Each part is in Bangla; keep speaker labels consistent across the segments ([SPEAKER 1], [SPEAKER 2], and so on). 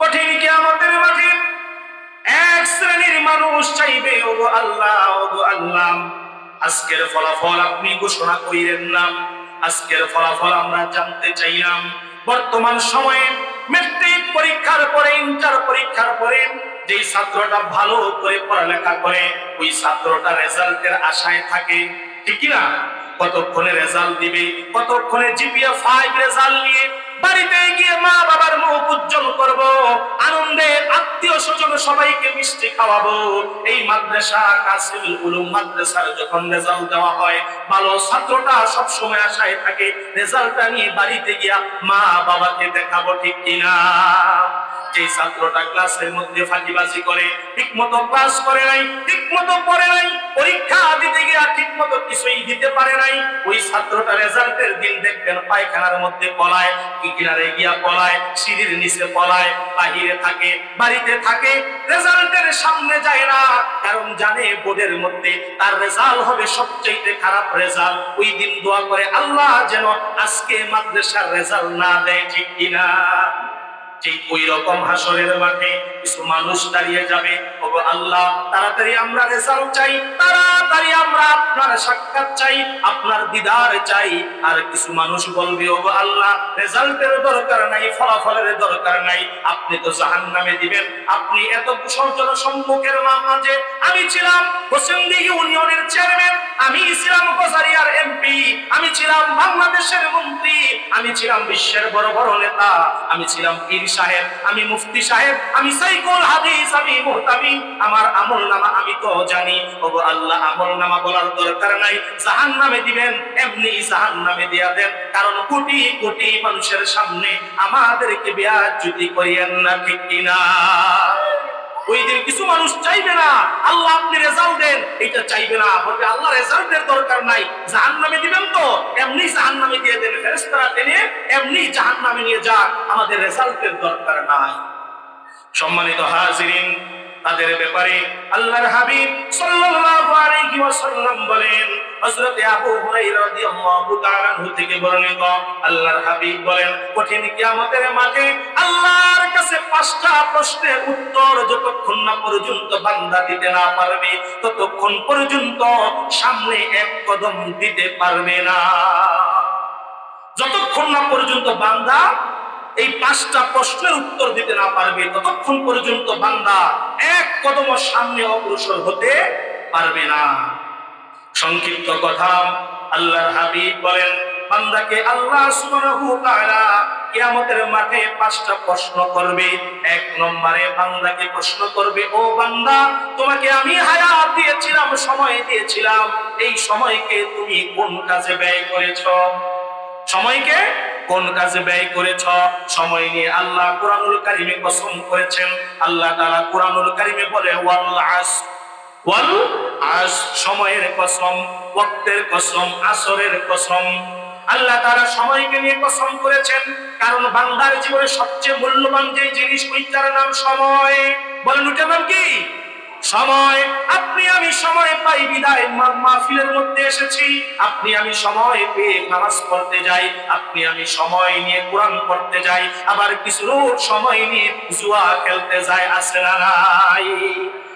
[SPEAKER 1] কঠিন কিয়ামতের মাঝে এক শ্রেণির মানুষ চাইবে, ওগো আল্লাহ ওগো আল্লাহ, আজকের ফলাফল আপনি ঘোষণা করিলেন না। আজকের ফলাফল আমরা জানতে চাইলাম। বর্তমান সময়ে মেট্রিক পরীক্ষার পরে ইন্টার পরীক্ষার পরে যেই ছাত্রটা ভালো করে পড়ালেখা করে, ওই ছাত্রটা রেজাল্টের আশায় থাকে। ঠিক না কতক্ষণে রেজাল্ট দিবে? কতক্ষণে জিপিএ ফাইভ রেজাল্ট নিয়ে বাড়িতে গিয়ে মা বাবার মুখ উজ্জ্বল করব আনন্দে আত্মীয় স্বজন সবাইকে মিষ্টি খাওয়াবো। এই মাদ্রাসা কাসিল উলুম মাদ্রাসার যখন রেজাল্ট দেওয়া হয়, ভালো ছাত্রটা সব সময় আশায় থাকে রেজাল্ট আমি বাড়িতে গিয়া মা বাবাকে দেখাবো ঠিক কিনা। যে ছাত্রটা ক্লাসের মধ্যে ফাঁকিবাজি করে ঠিক মতো ক্লাস করে নাই ঠিক মতো পড়ে নাই, পরীক্ষা দিতে গিয়া ঠিক মতো কিছুই দিতে পারে নাই, ওই ছাত্রটা রেজাল্টের দিন দেখবেন পায়খানার মধ্যে পলায় কি কিনারে গিয়া পলায়, সিঁড়ির নিচে পলায়, বাহিরে থাকে, বাড়িতে থাকে, রেজাল্টের সামনে যায় না, কারণ জানে বোর্ডের মধ্যে তার রেজাল্ট হবে সবচেয়ে খারাপ রেজাল্ট। ওই দিন দোয়া করে, আল্লাহ যেন আজকে মাদ্রাসার রেজাল্ট না দেয় ঠিক কিনা? ঠিক ওই রকম হাসরের মাঠে কিছু মানুষ দাঁড়িয়ে যাবে। ওগো আল্লাহ, তাড়াতাড়ি আমরা রেজাল্ট চাই, তাড়াতাড়ি আমরা আপনার সাক্ষাৎ চাই, আপনার দিদার চাই। আর কিছু মানুষ বলবে, ওগো আল্লাহ রেজাল্টের দরকার নাই, ফলাফলের দরকার নাই। আপনি তো জাহান্নামে দিবেন। আপনি এত কুশলজন সম্মুখের মাঝে আমি ছিলাম হোসেনদি ইউনিয়নের চেয়ারম্যান, আমি ছিলাম কোসারিয়ার এমপি, আমি ছিলাম বাংলাদেশের মন্ত্রী, আমি ছিলাম বিশ্বের বড় বড় নেতা, আমি ছিলাম পীর সাহেব, আমি মুফতি সাহেব, আমি হাদিস, আমি মুহতামি আমার আমল নামা আমি তো জানি। আল্লাহ, আমল নামা বলার দরকার নাই। জাহান নামে দিবেন, এমনি জাহান নামে দিয়া দেন। কারণ কোটি কোটি মানুষের সামনে আমাদেরকে বেয়াজ্জুতি করিয়েন না, ঠিক কিনা? কিছু মানুষ চাইবে না, আল্লাহ আপনি রেজাল্ট দেন। এটা চাইবে না, বলবে আল্লাহ রেজাল্টের দরকার নাই। জাহান নামে দিবেন তো, এমনি জাহান নামে দিয়ে দেন। ফেরেস্তারা টেনে এমনি জাহান নামে নিয়ে যাক আমাদের রেজাল্টের দরকার নাই। সম্মানিত হাজিরিন, তাদের ব্যাপারে আল্লাহর হাবিব সাল্লাল্লাহু আলাইহি ওয়াসাল্লাম বলেন, হযরতে আবু হুরায়রা রাদিয়াল্লাহু তাআলা থেকে বর্ণিত আল্লাহর হাবিব বলেন, কঠিন কিয়ামতের মাঠে আল্লাহর কাছে পাঁচটা প্রশ্নের উত্তর যতক্ষণ না পর্যন্ত বান্দা দিতে না পারবে, ততক্ষণ পর্যন্ত সামনে এক কদম দিতে পারবে না। যতক্ষণ না পর্যন্ত বান্দা এই পাঁচটা প্রশ্নের উত্তর দিতে না পারবে ততক্ষণ পর্যন্ত বান্দা এক কদম সামনে অগ্রসর হতে পারবে না। সংক্ষিপ্ত কথা, আল্লাহর হাবিব বলেন, বান্দাকে আল্লাহ কিয়ামতের মাঠে পাঁচটা প্রশ্ন করবে। এক নম্বরে বান্দাকে প্রশ্ন করবে, ও বান্দা, তোমাকে আমি হায়াত দিয়েছিলাম, সময় দিয়েছিলাম। এই সময়কে তুমি কোন কাজে ব্যয় করেছ? সময়কে কোন কাজে ব্যয় করেছ? সময় নিয়ে আল্লাহ কোরআনুল কারিমে কসম করেছেন। আল্লাহ তারা কোরআনুল কারিমে বলে, ওয়াল আস ওয়াল আস, সময়ের কসম, ওয়াক্তের কসম, আসরের কসম। আল্লাহ তারা সময়কে নিয়ে কসম করেছেন। কারণ বান্দার জীবনে সবচেয়ে মূল্যবান যে জিনিস ওই ওইটার নাম সময়। বলেন, ওইটার নাম কি? সময়, আপনি আমি সময় পাই বিদায় মাহফিলের মধ্যে এসেছি। আপনি আমি সময় পেয়ে নামাজ পড়তে যাই। আপনি আমি সময় নিয়ে কোরআন পড়তে যাই। আবার কিছু লোক সময় নিয়ে জুয়া খেলতে যায়, আসে না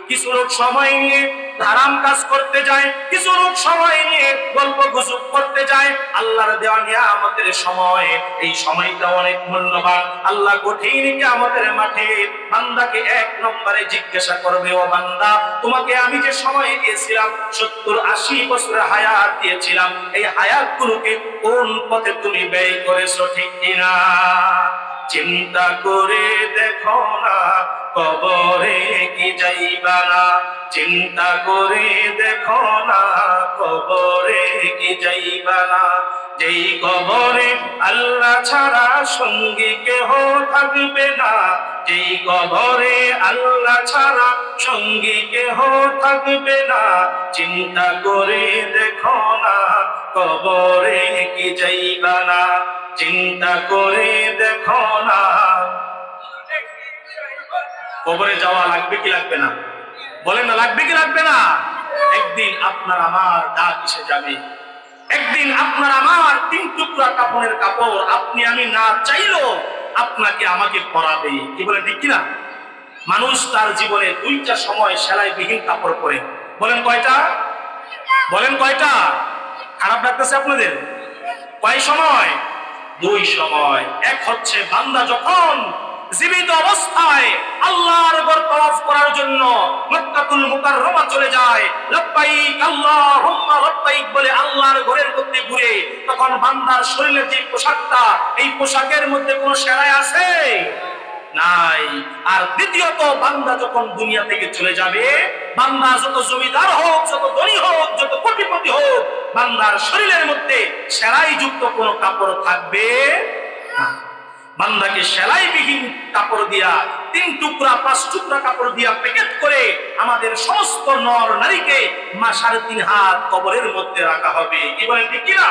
[SPEAKER 1] কিছু লোক সময় নিয়ে হারাম কাজ করতে যায়, কিছু লোক সময় নিয়ে গল্প গুজব করতে যায়। আল্লাহর দেওয়া নিয়ামতের সময়, এই সময়টা অনেক মূল্যবান। আল্লাহ কঠিন আমাদের মাঠে বান্দাকে এক নম্বরে জিজ্ঞাসা করবে, ও বান্দা, তোমাকে আমি যে সময় দিয়েছিলাম, সত্তর আশি বছরের হায়াত দিয়েছিলাম, এই হায়াত গুলোকে কোন পথে তুমি ব্যয় করেছ ঠিক কিনা? চিন্তা করে দেখো না, কবরে কি যাইবা না? চিন্তা করে দেখো না, কবরে কি যাইবা না? যেই কবরে আল্লাহ ছাড়া সঙ্গী কেহ থাকবে না। যেই কবরে আল্লাহ ছাড়া সঙ্গী কেহ থাকবে না। চিন্তা করে দেখো না, কবরে কি যাইবা না? চিন্তা করে দেখো না। কবরে যাওয়া লাগবে কি লাগবে না? বলেন না, লাগবে কি লাগবে না? একদিন আপনার আমার ডাক এসে যাবে। একদিন আপনার আমার তিন টুকরা কাপড়ের কাপড় আপনি আমি না চাইলো আপনাকে আমাকে পরাবে। কি বলে, ঠিক কিনা? মানুষ তার জীবনে দুইটা সময় সেলাই বিহীন কাপড় পরে। বলেন কয়টা? বলেন কয়টা? খারাপ লাগতেছে আপনাদের? কয় সময়? দুই সময়। এক হচ্ছে বান্দা যখন জীবিত অবস্থায় আল্লাহর ঘর তওয়াফ করার জন্য শরীরের মধ্যে দ্বিতীয়ত, বান্দা যখন দুনিয়া থেকে চলে যাবে, বান্দা যত জমিদার হোক, যত ধনী হোক, যত কোটিপতি হোক, বান্দার শরীরের মধ্যে সেলাই যুক্ত কোনো কাপড় থাকবে না। বান্দাকে সেলাইবিহীন কাপড় দিয়া তিন টুকরা, পাঁচ টুকরা কাপড় দিয়া প্যাকেট করে আমাদের সমস্ত নর নারীকে মা সাড়ে তিন হাত কবরের মধ্যে রাখা হবে। কি বলেন কিনা?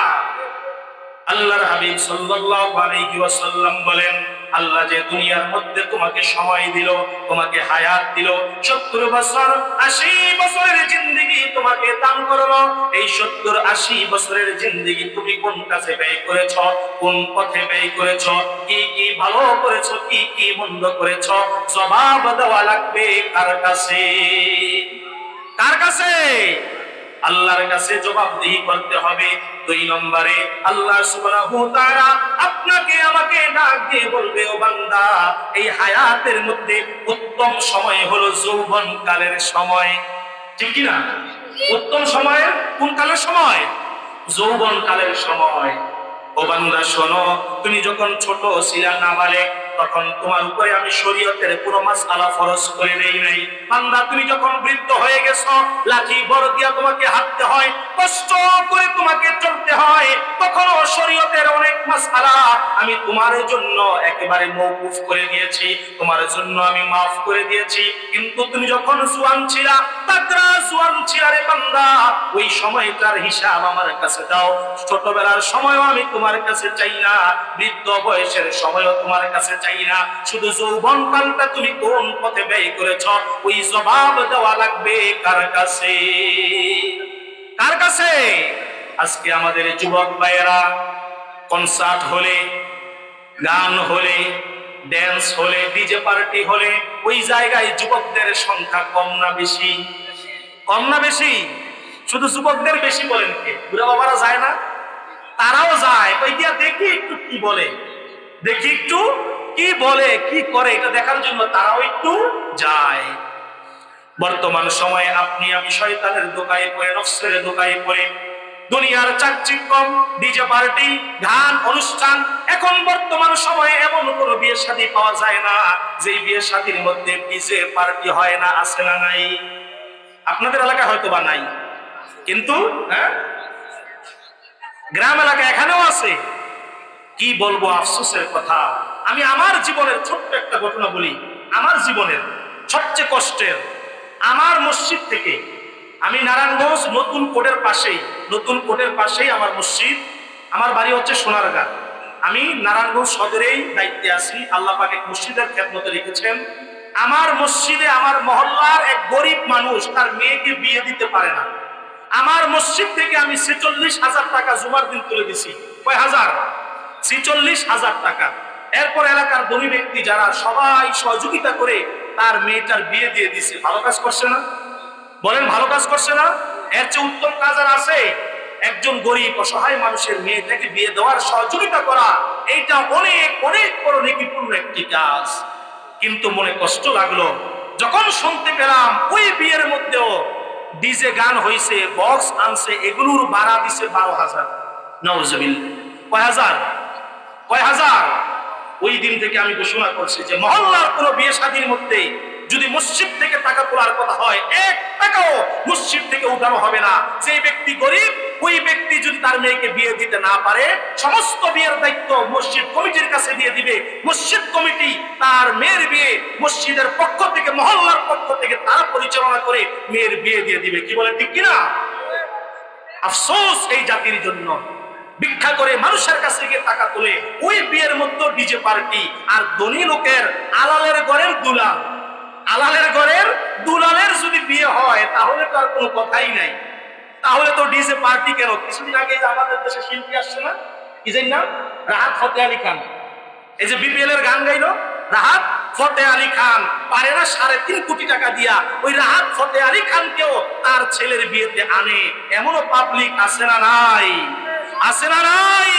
[SPEAKER 1] আল্লাহর হাবিব সাল্লাল্লাহু আলাইহি ওয়াসাল্লাম বলেন আল্লাহ যে দুনিয়ার মধ্যে তোমাকে সময় দিল, তোমাকে হায়াত দিল 70 বছর 80 বছরের জিন্দেগি তোমাকে দান করল। এই 70 80 বছরের জিন্দেগি তুমি কোন কাছে ব্যয় করেছ, কোন পথে ব্যয় করেছ, কি কি ভালো করেছ, কি কি মন্দ করেছ, জবাব দেওয়া লাগবে কার কাছে? কার কাছে? আল্লাহর কাছে জবাবদিহি করতে হবে। দুই নম্বরে, আল্লাহ সুবহানাহু তাআলা আপনাকে আমাকে ডাক দিয়ে বলবে, ও বান্দা, এই হায়াতের মধ্যে উত্তম সময় হলো যৌবন কালের সময়। ঠিক কি না উত্তম সময় কোন কালের সময়? যৌবন কালের সময়। ও বান্দা, শোনো, তুমি যখন ছোট ছিলা নাবালেক তখন তোমার উপরে আমি শরীয়তের পুরো মাসআলা ফরজ করে দেই নাই। বান্দা, তুমি যখন বৃদ্ধ হয়ে গেছো, লাঠি বড় দিয়া তোমাকে হাঁটতে হয়, কষ্ট করে তোমাকে চলতে হয়, তখনও শরীয়তের অনেক মাসআলা আমি তোমার জন্য একেবারে মওকুফ করে দিয়েছি, তোমার জন্য আমি মাফ করে দিয়েছি। কিন্তু তুমি যখন জুয়ান ছিলা, তাকরা জুয়ান ছিলা রে বান্দা, ওই সময়টার হিসাব আমার কাছে দাও। ছোটবেলার সময়ও আমি তোমার কাছে চাই না, বৃদ্ধ বয়সের সময়ও তোমার কাছে চাই না শুধু যৌবন কালটা তুমি কোন পথে ব্যয় করেছ? ওই জবাব দেওয়া লাগবে কার কাছে? কার কাছে? আজকে আমাদের যুবক ভাইয়েরা কনসার্ট হলে, গান হলে ড্যান্স হলে ডিজে পার্টি হলে, ওই জায়গায় যুবকদের সংখ্যা কম না বেশি? কম না বেশি? শুধু যুবকদের বেশি বলেন কে? বুড়া বাবারা যায় না? তারাও যায়। ওই দিয়া দেখি একটু কি বলে। দেখি একটু। কি বলে, কি করে, এটা দেখার জন্য তারাও একটু যায়। বর্তমান সময়ে আপনি আমি শয়তানের দোকায়ে পড়ে, নফসের দোকায়ে পড়ে, দুনিয়ার চাকচিক্যম ডিজে পার্টি গান, অনুষ্ঠান, এখন বর্তমান সময়ে এমন কোনো বিয়ে শাদী পাওয়া যায় না যে বিয়ে শাদীর মধ্যে ডিজে পার্টি হয় না, আছে না নাই। আপনাদের এলাকায় হয়তো বা নাই, কিন্তু হ্যাঁ? গ্রাম এলাকা এখানেও আছে। কি বলব, আফসোসের কথা। আমি আমার জীবনের ছোট্ট একটা ঘটনা বলি, আমার জীবনের সবচেয়ে কষ্টের। আমার মসজিদ থেকে আমি নারায়ণগঞ্জ নতুন কোটের পাশেই, নতুন কোটের পাশেই আমার মসজিদ। আমার বাড়ি হচ্ছে সোনারগাঁ। আমি নারায়ণগঞ্জ সদরেই দায়িত্বে আছি। আল্লাহ পাকে মসজিদের খেদমতে রেখেছেন। আমার মসজিদে আমার মহল্লার এক গরিব মানুষ তার মেয়েকে বিয়ে দিতে পারে না। আমার মসজিদ থেকে আমি ছেচল্লিশ হাজার টাকা জুমার দিন তুলে দিছি। কয় হাজার? ছেচল্লিশ হাজার টাকা। এরপর এলাকার ধনী ব্যক্তি যারা সবাই সহযোগিতা করে তার মেয়েটার বিয়ে দিয়ে দিছে ভালো কাজ করছে না? বলেন ভালো কাজ করছে না? এর চেয়ে উত্তম কাজ আর আছে একজন গরিব অসহায় মানুষের মেয়েটাকে বিয়ে দেওয়ার সহযোগিতা করা। এইটা অনেক অনেক বড় নেকিপূর্ণ একটি কাজ। কিন্তু মনে কষ্ট লাগল, যখন শুনতে পেলাম ওই বিয়ের মধ্যেও ডিজে গান হইছে, বক্স আনছে, এগুলোর ভাড়া দিছে বারো হাজার। নওয়াজবিল কয় হাজার? কয় হাজার? ওই দিন থেকে আমি ঘোষণা করছি যে মহল্লার কোন বিয়ে শাদীর মধ্যে যদি মসজিদ থেকে টাকা তোলার কথা হয়, এক টাকাও মসজিদ থেকে উঠানো হবে না। যে ব্যক্তি গরিব, ওই ব্যক্তি যদি তার মেয়েকে বিয়ে দিতে না পারে, সমস্ত বিয়ের দায়িত্ব মসজিদ কমিটির কাছে দিয়ে দিবে। মসজিদ কমিটি তার মেয়ের বিয়ে মসজিদের পক্ষ থেকে, মহল্লার পক্ষ থেকে তারা পরিচালনা করে মেয়ের বিয়ে দিয়ে দিবে। কি বলে, ঠিক কিনা? আফসোস এই জাতির জন্য। ভিক্ষা করে মানুষের কাছে গিয়ে টাকা তোলে ওই বিয়ের মধ্যে ডিজে পার্টি আর ধনী লোকের আলালের ঘরের দুলাল। আলালের ঘরের দুলালের যদি বিয়ে হয়, তাহলে তো আর কোনো কথাই নাই। তাহলে তো ডিজে পার্টি কেন? কিছুদিন আগে যে আমাদের দেশে শিল্পী আসছে না? কি জানি না রাহাত ফতে আলী খান। এই যে বিপিএল এর গান গাইলো, রাহাত ফতে আলী খান। পারে না সাড়ে তিন কোটি টাকা দিয়া ওই রাহাত ফতে আলী খানকেও তার ছেলের বিয়েতে আনে। এমনও পাবলিক আছে না নাই? আছে না নাই?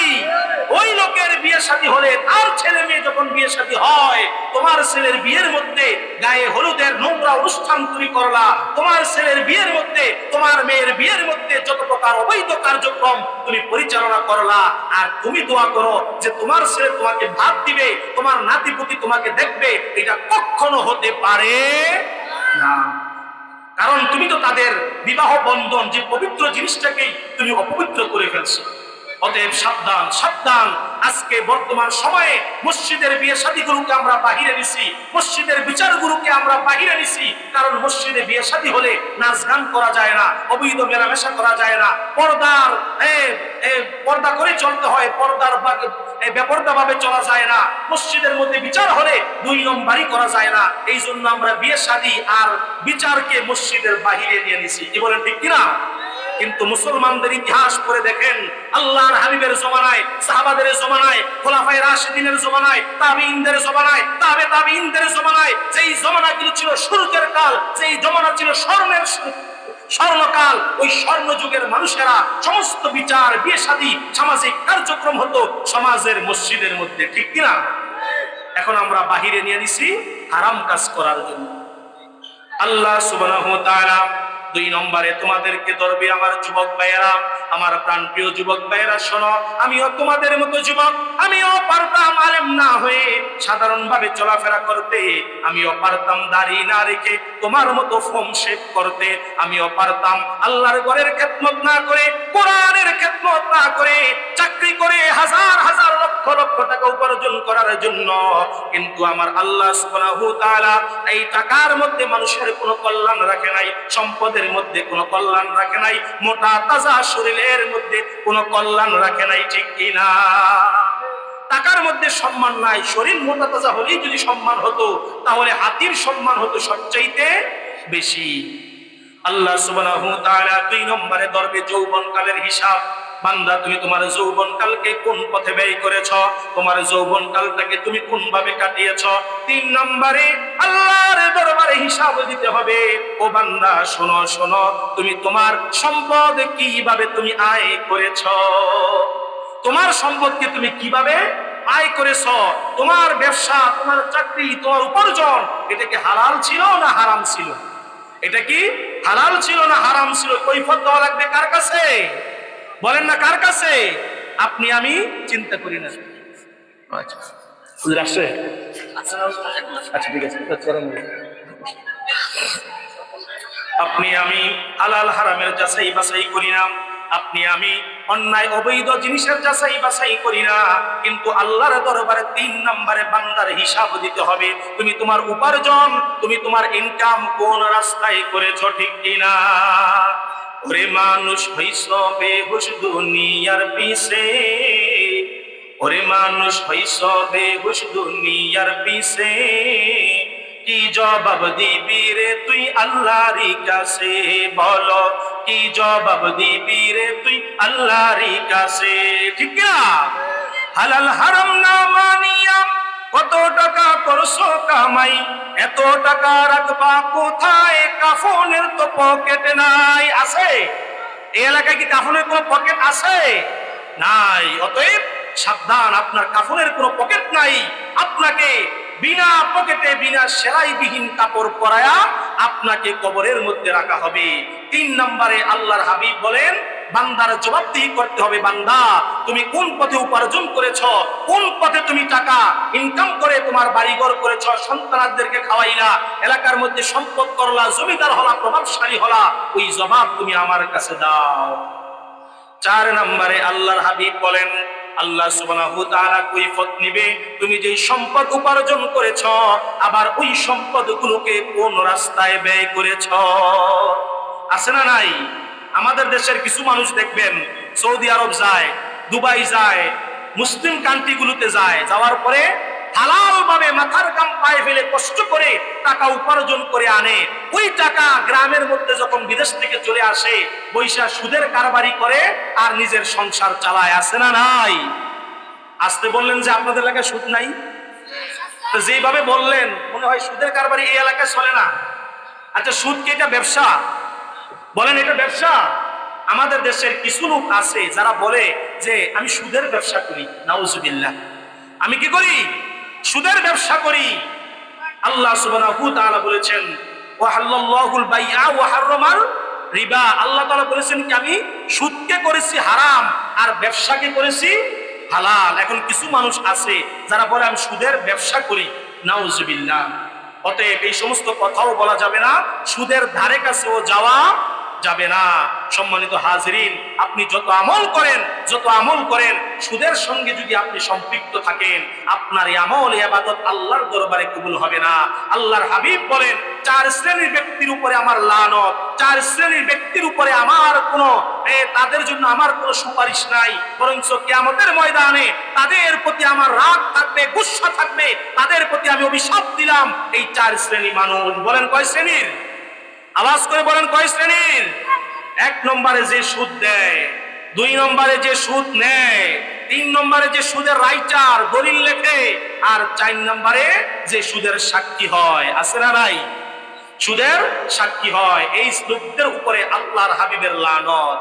[SPEAKER 1] ওই লোকের বিয়ে শাদী হলে তার ছেলে মেয়ে যখন বিয়ে শাদী হয়, তোমার ছেলের বিয়ের মধ্যে গায়ে হলুদের নোংরা অনুষ্ঠান তৈরি করলা। তোমার ছেলের বিয়ের মধ্যে, তোমার মেয়ের বিয়ের মধ্যে যত প্রকার অবৈধ কার্যক্রম তুমি পরিচালনা করলা। আর তুমি দোয়া করো যে তোমার ছেলে তোমাকে ভাত দিবে, তোমার নাতিপুতি তোমাকে দেখবে, এটা কখনো হতে পারে না। কারণ তুমি তো তাদের বিবাহ বন্ধন, যে পবিত্র জিনিসটাকেই তুমি অপবিত্র করে ফেলছো। অতএব সাবধান সাবধান। আজকে বর্তমান সময়ে মসজিদের বিয়ে শাদী গুরুকে আমরা বাহিরে নিছি, মসজিদের বিচার গুরুকে আমরা বাহিরে নিছি। কারণ মসজিদে বিয়ে শাদী হলে নাচ গান করা যায় না, অবৈধ মেলামেশা করা যায় না। পর্দার পর্দা করে চলতে হয়, পর্দার বেপর্দা ভাবে চলা যায় না। মসজিদের মধ্যে বিচার হলে দুই নম্বরই করা যায় না। এই জন্য আমরা বিয়ে শাদী আর বিচারকে মসজিদের বাহিরে নিয়ে নিছি। কি বলেন ঠিক কিনা? কিন্তু মুসলমানদের ইতিহাস করে দেখেন, আল্লাহর হাবিবের জমানায়, সাহাবাদের জমানায়, খোলাফায়ে রাশিদিনের জমানায়, তাবিঈনদের জমানায়, তাবে তাবিঈনদের জমানায়, যেই জমানাগুলো ছিল শুরুতের কাল, যেই জমানা ছিল স্বর্ণের স্বর্ণকাল, ওই স্বর্ণ যুগের মানুষেরা সমস্ত বিচার বিয়ে শাদী সামাজিক কার্যক্রম হতো সমাজের মসজিদের মধ্যে, ঠিক কিনা? এখন আমরা বাহিরে নিয়ে নিছি, হারাম কাজ করার জন্য। আল্লাহ সুবহানাহু ওয়া দুই নম্বরে, তোমাদেরকে ধরবে আমার যুবক ভাইয়েরা, আমার প্রাণপ্রিয় যুবক ভাইয়েরা, শোনো, আমিও তোমাদের মতো যুবক, আমিও পারতাম আলেম না হয়ে সাধারণ ভাবে চলাফেরা করতে, আমিও পারতাম দাড়ি না রেখে তোমার মতো ফোম শেপ করতে, আমিও পারতাম আল্লাহর ঘরের খেদমত না করে, কোরআনের খেদমত না করে চাকরি করে হাজার হাজার লক্ষ লক্ষ টাকা উপার্জন করার জন্য, কিন্তু আমার আল্লাহ এই টাকার মধ্যে মানুষের কোনো কল্যাণ রাখে নাই, সম্পদের মধ্যে কোনো কল্যাণ রাখে নাই, মোটা তাজা শরীরের মধ্যে কোনো কল্যাণ রাখে নাই, ঠিক কিনা? টাকার মধ্যে সম্মান নাই, শরীর মোটা তাজা হলেই যদি সম্মান হতো, তাহলে হাতির সম্মান হতো সবচাইতে বেশি। আল্লাহ তাআলা দুই নম্বরে ধরবে যৌবন কালের হিসাব। বান্দা, তুমি তোমার যৌবন কালকে কোন পথে ব্যয় করেছ? তোমার যৌবন কালটাকে তুমি কোন ভাবে কাটিয়েছ? তিন নম্বরে আল্লাহর দরবারে হিসাব দিতে হবে। ও বান্দা, শোনো শোনো, তুমি তোমার সম্পদ কীভাবে তুমি আয় করেছ? তোমার সম্পদকে তুমি কীভাবে আয় করেছ? তোমার ব্যবসা, তোমার চাকরি, তোমার উপার্জন, এটা কি হালাল ছিল না হারাম ছিল? এটা কি হালাল ছিল না হারাম ছিল? কৈফত দেওয়া লাগবে কার কাছে? বলেন না কার কাছে? আপনি আমি চিন্তা করি না। আচ্ছা। আসছে? আচ্ছা ঠিক আছে। আপনি আমি হালাল হারামের যাচাই বাছাই করি না। আপনি আমি অন্যায় অবৈধ জিনিসের যাচাই বাছাই করি না। কিন্তু আল্লাহর দরবারে তিন নম্বরে বান্দার হিসাব দিতে হবে। তুমি তোমার উপার্জন তুমি তোমার ইনকাম কোন রাস্তায় করেছ ঠিক কিনা? ওরে মানুষ হইস বেহুশ দুনিয়ার পিছে। ওরে মানুষ হইস বেহুশ দুনিয়ার পিছে। কি জবাব দিবি রে তুই আল্লাহরই কাছে? বলো, কি জবাব দিবি রে তুই আল্লাহরই কাছে? ঠিক না হালাল হারাম না মানিয়া কত টাকা করছ কামাই, এত টাকা রাখবা কোথায়? কাফনের তো পকেট নাই, আছে? এই এলাকায় কি কাফনের কোনো পকেট আছে? নাই, অতএব সাবধান, আপনার কাফনের কোনো পকেট নাই। আপনাকে বিনা পকেটে বিনা সেলাইবিহীন কাপড় পরায়া আপনাকে কবরের মধ্যে রাখা হবে। তিন নম্বরে আল্লাহর হাবিব বলেন বান্দার জবাবদিহি করতে হবে বান্দা। তুমি কোন পথে উপার্জন করেছ? কোন পথে তুমি টাকা ইনকাম করে তোমার বাড়িঘর করেছ? সন্তানদেরকে খাওয়াইলা, এলাকার মধ্যে সম্পদ করলা, জমিদার হলা, প্রভাবশালী হলা, ওই জবাব তুমি আমার কাছে দাও। চার নম্বরে আল্লাহর হাবিব বলেন, আল্লাহ সুবহানাহু তাআলা কৈফত নিবে। তুমি যেই সম্পদ উপার্জন করেছ, আবার ওই সম্পদগুলোকে কোন রাস্তায় ব্যয় করেছ? আছে না নাই? আমাদের দেশের কিছু মানুষ দেখবেন, সৌদি আরব যায়, দুবাই যায়, মুসলিম কান্ট্রিগুলোতে যায়, যাওয়ার পরে হালাল ভাবে মাথার কাম পায়ে ফেলে কষ্ট করে টাকা উপার্জন করে আনে। ওই টাকা গ্রামের মধ্যে যখন বিদেশ থেকে চলে আসে, বৈশা সুদের কারবারি করে আর নিজের সংসার চালায় আসে না নাই? আসতে বললেন যে আপনাদের এলাকায় সুদ নাই? তো যেইভাবে বললেন, মনে হয় সুদের কারবারি এই এলাকায় চলে না। আচ্ছা সুদ কি এটা ব্যবসা? বলেন, এটা ব্যবসা? আমাদের দেশের কিছু লোক আছে যারা বলে যে, আমি সুদের ব্যবসা করি। নাউজুবিল্লাহ। আমি কি করি? সুদের ব্যবসা করি। আল্লাহ সুবহানাহু তাআলা বলেছেন, ওয়াহাল্লাল্লাহুল বাইআ ওয়া রিবা। আল্লাহ তাআলা বলেছেন কি, আমি সুদকে করেছি হারাম আর ব্যবসাকে করেছি হালাল। এখন কিছু মানুষ আছে যারা বলে, আমি সুদের ব্যবসা করি। নাউজুবিল্লাহ। অতএব এই সমস্ত কথাও বলা যাবে না। সুদের ধারে কাছেও যাওয়া যাবে না। সম্মানিত হাজরিন, আপনি যত আমল করেন, যত আমল করেন, সুদের সঙ্গে যদি আপনি সম্পৃক্ত থাকেন, আপনার এই আমল এই আবাদত আল্লাহর দরবারে কবুল হবে না। আল্লাহর হাবিব বলেন, চার শ্রেণির ব্যক্তির উপরে আমার লানত, চার শ্রেণির ব্যক্তির উপরে আমার কোনো তাদের জন্য আমার কোনো সুপারিশ নাই। বরঞ্চ কেয়ামতের ময়দানে তাদের প্রতি আমার রাগ থাকবে, গুসা থাকবে, তাদের প্রতি আমি অভিশাপ দিলাম। এই চার শ্রেণি মানুষ বলেন, কয় শ্রেণির? আওয়াজ করে বলেন, কয় শ্রেণির? এক নম্বরে যে সুদ দেয়, দুই নম্বরে যে সুদ নেয়, তিন নম্বরে যে সুদের রাইটার দলিল লেখে, আর চার নম্বরে যে সুদের সাক্ষী হয়। আছে না নাই? সুদের সাক্ষী হয়। এই লোকদের উপরে আল্লাহর হাবিবের লানত।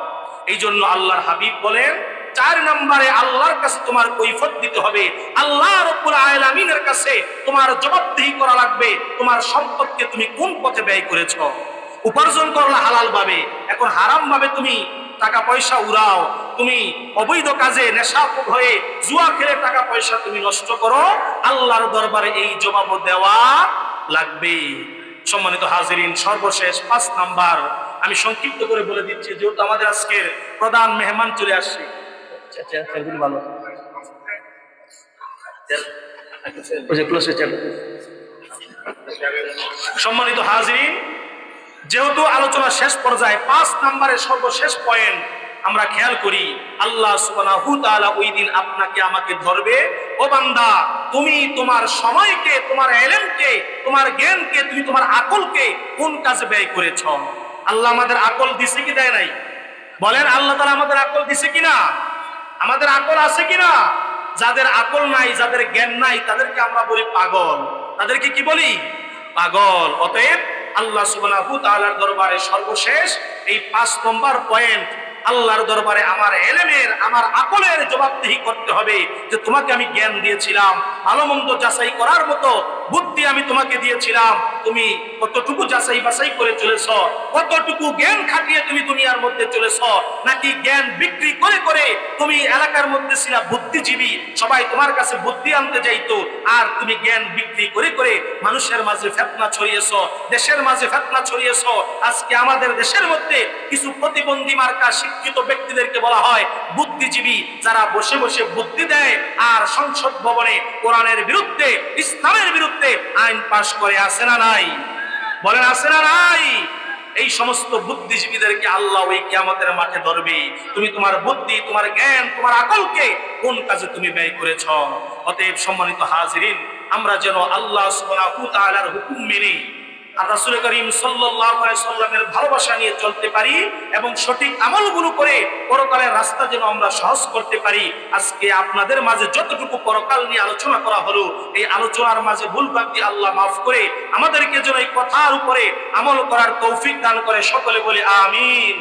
[SPEAKER 1] এই জন্য আল্লাহর হাবিব বলেন, চার নম্বরে আল্লাহর কাছে তোমার কৈফত দিতে হবে। আল্লাহ রব্বুল আলামিনের কাছে তোমার জবাবদিহি করা লাগবে। তোমার সম্পদকে তুমি কোন পথে ব্যয় করেছ? উপার্জন করলা হালাল ভাবে এখন হারাম ভাবে তুমি টাকা পয়সা উড়াও। তুমি অবৈধ কাজে নেশা হয়ে জুয়া খেলে টাকা পয়সা তুমি নষ্ট করো। আল্লাহর দরবারে এই জবাব দেওয়া লাগবে। সম্মানিত হাজিরিন সর্বশেষ পাঁচ নাম্বার। আমি সংক্ষিপ্ত করে বলে দিচ্ছি যেহেতু আমাদের আজকের প্রধান মেহমান চলে আসছে। আচ্ছা, আচ্ছা, আচ্ছা, ভালো। সম্মানিত হাজিরিন যেহেতু আলোচনা শেষ পর্যায়ে পাঁচ নম্বরের সর্বশেষ পয়েন্ট আমরা খেয়াল করি, আল্লাহ তাআলা ওই দিন আপনাকে আমাকে ধরবে, ও বান্দা, তুমি তোমার সময়কে, তোমার এলেমকে, তোমার জ্ঞানকে, তুমি তোমার আকলকে কোন কাজে ব্যয় করেছ? আল্লাহ আমাদের আকল দিছে কি দেয় নাই? বলেন, আল্লাহ তাআলা আমাদের আকল দিছে কিনা আমাদের আকল আছে কিনা যাদের আকল নাই, যাদের জ্ঞান নাই, তাদেরকে আমরা বলি পাগল। তাদেরকে কি বলি? পাগল। অতএব আল্লাহ সুবহানাহু তাআলার দরবারে সর্বশেষ এই পাঁচ নম্বর পয়েন্ট, আল্লাহর দরবারে আমার এলেমের, আমার আকলের জবাবদিহি করতে হবে যে তোমাকে আমি জ্ঞান দিয়েছিলাম, ভালো মন্দ যাচাই করার মতো বুদ্ধি আমি তোমাকে দিয়েছিলাম। তুমি কতটুকু যাচাই বাছাই করে চলেছ, কতটুকু জ্ঞান খাটিয়ে তুমি দুনিয়ার মধ্যে চলেছ, নাকি জ্ঞান বিক্রি করে করে তুমি এলাকার মধ্যে ছিলা বুদ্ধিজীবী, সবাই তোমার কাছে বুদ্ধি আনতে যাইতো, আর তুমি জ্ঞান বিক্রি করে করে মানুষের মাঝে ফেতনা ছড়িয়েছ, দেশের মাঝে ফেতনা ছড়িয়েছ। আজকে আমাদের দেশের মধ্যে কিছু প্রতিবন্ধী মার্কা শিক্ষিত ব্যক্তিদেরকে বলা হয় বুদ্ধিজীবী, যারা বসে বসে বুদ্ধি দেয়, আর সংসদ ভবনে কোরআনের বিরুদ্ধে, ইসলামের বিরুদ্ধে আইন পাশ করে আসে না নাই? বলেন আসে না নাই? এই সমস্ত বুদ্ধিজীবীদেরকে আল্লাহ ওই কিয়ামতের মাঠে ধরবে। তুমি তোমার বুদ্ধি, তোমার জ্ঞান, তোমার আকলকে কোন কাজে তুমি ব্যয় করেছ? অতএব সম্মানিত হাজিরিন, আমরা যেন আল্লাহ সুবহানাহু তাআলার হুকুম মেনে আর রাসুল করিম সাল্লামের ভালোবাসা নিয়ে চলতে পারি এবং সঠিক আমলগুলো করে পরকালের রাস্তা যেন আমরা সহজ করতে পারি। আজকে আপনাদের মাঝে যতটুকু পরকাল নিয়ে আলোচনা করা হলো, এই আলোচনার মাঝে ভুল ভাবি আল্লাহ মাফ করে আমাদেরকে যেন এই কথার উপরে আমল করার কৌফিক দান করে সকলে বলে, আমিন।